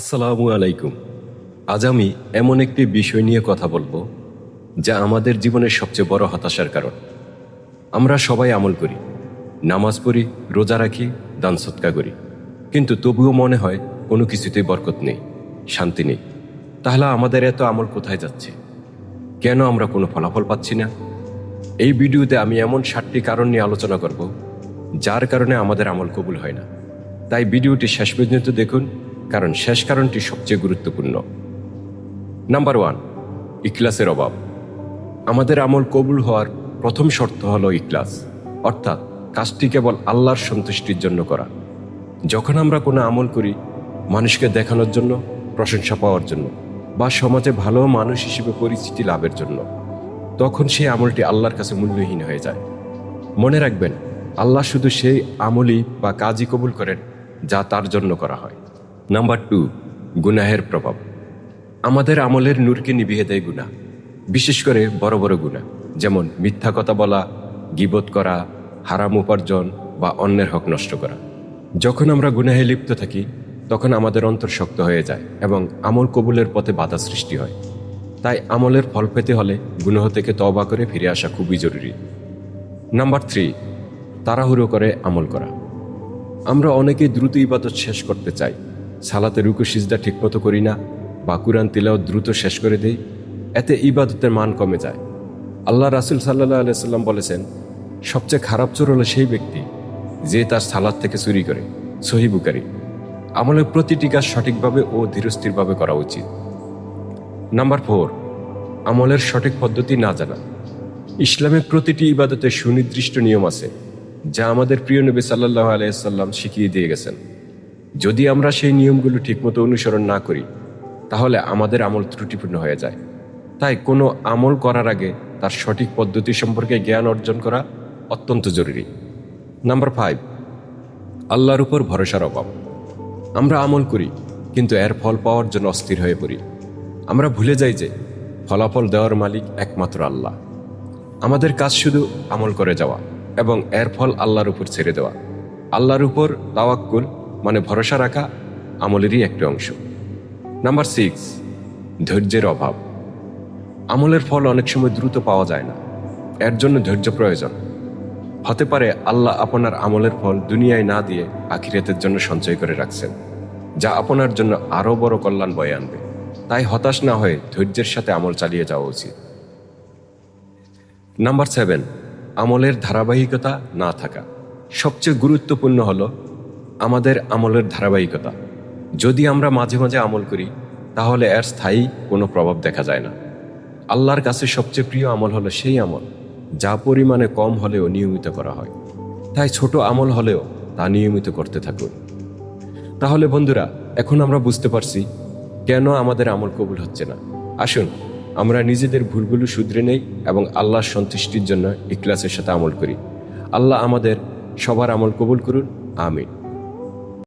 আসসালামু আলাইকুম। আজ আমি এমন একটি বিষয় নিয়ে কথা বলব, যা আমাদের জীবনের সবচেয়ে বড় হতাশার কারণ। আমরা সবাই আমল করি, নামাজ পড়ি, রোজা রাখি, দান সৎকা করি। কিন্তু তবুও মনে হয় কোনো কিছুতেই বরকত নেই, শান্তি নেই। তাহলে আমাদের এত আমল কোথায় যাচ্ছে? কেন আমরা কোনো ফলাফল পাচ্ছি না? এই ভিডিওতে আমি এমন ষাটটি কারণ নিয়ে আলোচনা করব, যার কারণে আমাদের আমল কবুল হয় না। তাই ভিডিওটি শেষ পর্যন্ত দেখুন কারণ শেষ কারণটি সবচেয়ে গুরুত্বপূর্ণ। নাম্বার ওয়ান ইকলাসের অভাব। আমাদের আমল কবুল হওয়ার প্রথম শর্ত হল ইকলাস অর্থাৎ কাজটি কেবল আল্লাহর সন্তুষ্টির জন্য করা। যখন আমরা কোনো আমল করি, মানুষকে দেখানোর জন্য, প্রশংসা পাওয়ার জন্য, বা সমাজে ভালো মানুষ হিসেবে পরিচিতি লাভের জন্য, তখন সেই আমলটি আল্লাহর কাছে মূল্যহীন হয়ে যায়। মনে রাখবেন, আল্লাহ শুধু সেই আমলই বা কাজই কবুল করেন যা তার জন্য করা হয়। নাম্বার টু গুনাহের প্রভাব। আমাদের আমলের নূরকে নিভিয়ে দেয় গুনাহ, বিশেষ করে বড় বড় গুনাহ, যেমন মিথ্যা কথা বলা, গিবত করা, হারাম উপার্জন বা অন্যের হক নষ্ট করা। যখন আমরা গুনাহে লিপ্ত থাকি, তখন আমাদের অন্তর শক্ত হয়ে যায় এবং আমল কবুলের পথে বাধা সৃষ্টি হয়। তাই আমলের ফল পেতে হলে গুনাহ থেকে তবা করে ফিরে আসা খুবই জরুরি। নাম্বার থ্রি তাড়াহুড়ো করে আমল করা। আমরা অনেকেই দ্রুত ইবাদত শেষ করতে চাই সালাতে রুকু, সিজদা ঠিকমতো করি না, বা কুরআন তিলাও দ্রুত শেষ করে দেই, এতে ইবাদতের মান কমে যায়। আল্লাহ রাসুল সাল্লাহ আলাইসাল্লাম বলেছেন, সবচেয়ে খারাপ চোর হলো সেই ব্যক্তি যে তার সালাদ থেকে চুরি করে। সহিবুকারী আমলের প্রতিটি কাজ সঠিকভাবে ও ধীরস্থিরভাবে করা উচিত। নাম্বার ফোর, আমলের সঠিক পদ্ধতি না জানা। ইসলামের প্রতিটি ইবাদতে সুনির্দিষ্ট নিয়ম আছে, যা আমাদের প্রিয় নবী সাল্লাহ আলাইসাল্লাম শিখিয়ে দিয়ে গেছেন। যদি আমরা সেই নিয়মগুলো ঠিকমতো অনুসরণ না করি, তাহলে আমাদের আমল ত্রুটিপূর্ণ হয়ে যায়। তাই কোনো আমল করার আগে তার সঠিক পদ্ধতি সম্পর্কে জ্ঞান অর্জন করা অত্যন্ত জরুরি। নাম্বার ফাইভ আল্লাহর উপর ভরসার অভাব। আমরা আমল করি, কিন্তু এর ফল পাওয়ার জন্য অস্থির হয়ে পড়ি। আমরা ভুলে যাই যে ফলাফল দেওয়ার মালিক একমাত্র আল্লাহ। আমাদের কাজ শুধু আমল করে যাওয়া এবং এর ফল আল্লাহর উপর ছেড়ে দেওয়া। আল্লাহর উপর তাওয়াক্কুল মানে ভরসা রাখা আমলেরই একটি অংশ। নাম্বার সিক্স ধৈর্যের অভাব। আমলের ফল অনেক সময় দ্রুত পাওয়া যায় না। এর জন্য ধৈর্য প্রয়োজন। হতে পারে আল্লাহ আপনার আমলের ফল দুনিয়ায় না দিয়ে আখিরাতের জন্য সঞ্চয় করে রাখছেন, যা আপনার জন্য আরও বড় কল্যাণ বয়ে আনবে। তাই হতাশ না হয়ে ধৈর্যের সাথে আমল চালিয়ে যাওয়া উচিত। নাম্বার সেভেন আমলের ধারাবাহিকতা না থাকা। সবচেয়ে গুরুত্বপূর্ণ হলো আমাদের আমলের ধারাবাহিকতা। যদি আমরা মাঝে মাঝে আমল করি, তাহলে এর স্থায়ী কোনো প্রভাব দেখা যায় না। আল্লাহর কাছে সবচেয়ে প্রিয় আমল হলো সেই আমল, যা পরিমাণে কম হলেও নিয়মিত করা হয়। তাই ছোট আমল হলেও তা নিয়মিত করতে থাকুন। তাহলে বন্ধুরা, এখন আমরা বুঝতে পারছি কেন আমাদের আমল কবুল হচ্ছে না। আসুন, আমরা নিজেদের ভুলগুলো শুধরে নেই এবং আল্লাহর সন্তুষ্টির জন্য ইকলাসের সাথে আমল করি। আল্লাহ আমাদের সবার আমল কবুল করুন, আমিন।